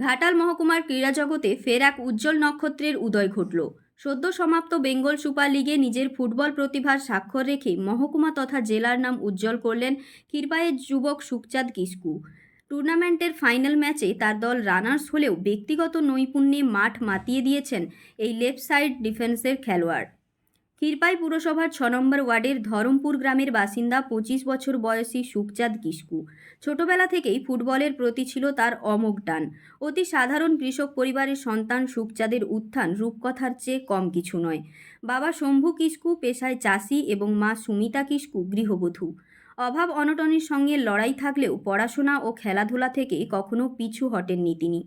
ঘাটাল মহকুমার ক্রীড়া জগতে ফের এক উজ্জ্বল নক্ষত্রের উদয় ঘটল। সদ্য সমাপ্ত বেঙ্গল সুপার লিগে নিজের ফুটবল প্রতিভার স্বাক্ষর রেখে মহকুমা তথা জেলার নাম উজ্জ্বল করলেন ক্ষীরপাইয়ের যুবক সুখচাঁদ কিস্কু টুর্নামেন্টের ফাইনাল ম্যাচে তার দল রানার্স হলেও ব্যক্তিগত নৈপুণ্যে মাঠ মাতিয়ে দিয়েছেন এই লেফট সাইড ডিফেন্সের খেলোয়াড়। ক্ষীরপাই পুরসভার ছ নম্বর ওয়ার্ডের ধরমপুর গ্রামের বাসিন্দা পঁচিশ বছর বয়সী সুখচাঁদ কিস্কু ছোটবেলা থেকেই ফুটবলের প্রতি ছিল তার অমোঘ টান। অতি সাধারণ কৃষক পরিবারের সন্তান সুখচাঁদের উত্থান রূপকথার চেয়ে কম কিছু নয়। বাবা শম্ভু কিস্কু পেশায় চাষি এবং মা সুমিতা কিস্কু গৃহবধূ। অভাব অনটনের সঙ্গে লড়াই থাকলেও পড়াশোনা ও খেলাধুলা থেকে কখনো পিছু হটেননি তিনি।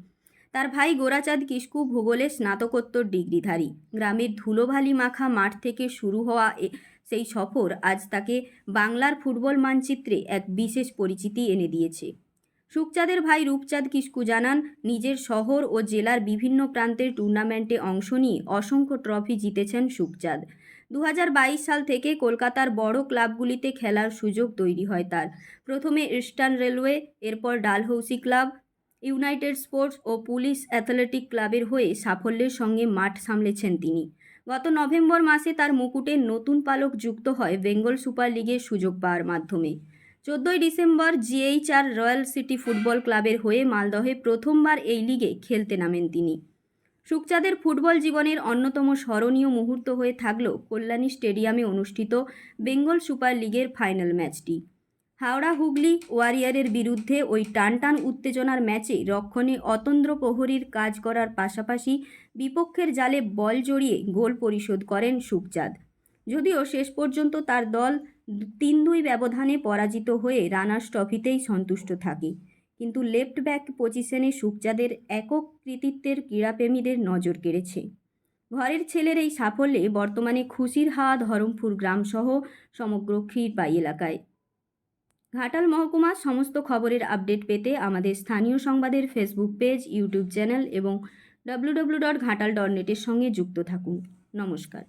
তার ভাই গোরাচাঁদ কিস্কু ভূগোলে স্নাতকোত্তর ডিগ্রিধারী। গ্রামের ধুলোভালি মাখা মাঠ থেকে শুরু হওয়া সেই সফর আজ তাকে বাংলার ফুটবল মানচিত্রে এক বিশেষ পরিচিতি এনে দিয়েছে। সুখচাঁদের ভাই রূপচাঁদ কিস্কু জানান, নিজের শহর ও জেলার বিভিন্ন প্রান্তের টুর্নামেন্টে অংশ নিয়ে অসংখ্য ট্রফি জিতেছেন সুখচাঁদ। দু সাল থেকে কলকাতার বড় ক্লাবগুলিতে খেলার সুযোগ তৈরি হয় তার। প্রথমে ইস্টার্ন রেলওয়ে, এরপর ডালহৌসি ক্লাব ইউনাইটেড স্পোর্টস ও পুলিশ অ্যাথলেটিক ক্লাবের হয়ে সাফল্যের সঙ্গে মাঠ সামলেছেন তিনি। গত নভেম্বর মাসে তার মুকুটে নতুন পালক যুক্ত হয় বেঙ্গল সুপার লিগের সুযোগ পাওয়ার মাধ্যমে। চোদ্দই December GHR royal city football ক্লাবের হয়ে মালদহে প্রথমবার এই লিগে খেলতে নামেন তিনি। সুকচাঁদের ফুটবল জীবনের অন্যতম স্মরণীয় মুহূর্ত হয়ে থাকল কল্যাণী স্টেডিয়ামে অনুষ্ঠিত বেঙ্গল সুপার লিগের ফাইনাল ম্যাচটি। হাওড়া হুগলি ওয়ারিয়ারের বিরুদ্ধে ওই টানটান উত্তেজনার ম্যাচে রক্ষণে অতন্দ্র প্রহরীর কাজ করার পাশাপাশি বিপক্ষের জালে বল জড়িয়ে গোল পরিশোধ করেন সুখচাঁদ যদিও শেষ পর্যন্ত তার দল তিন দুই ব্যবধানে পরাজিত হয়ে রানার্স ট্রফিতেই সন্তুষ্ট থাকে। কিন্তু লেফট ব্যাক পজিশনে সুখচাঁদের একক কৃতিত্বের ক্রীড়াপ্রেমীদের নজর কেড়েছে। ঘরের ছেলের এই সাফল্যে বর্তমানে খুশির হাওয়া ধরমপুর গ্রামসহ সমগ্র ক্ষীরপাই এলাকায়। ঘাটাল মহকুমার সমস্ত খবরের আপডেট পেতে আমাদের স্থানীয় সংবাদের ফেসবুক পেজ, ইউটিউব চ্যানেল এবং ডাব্লু ডট ঘাটাল ডট নেটের সঙ্গে যুক্ত থাকুন। নমস্কার।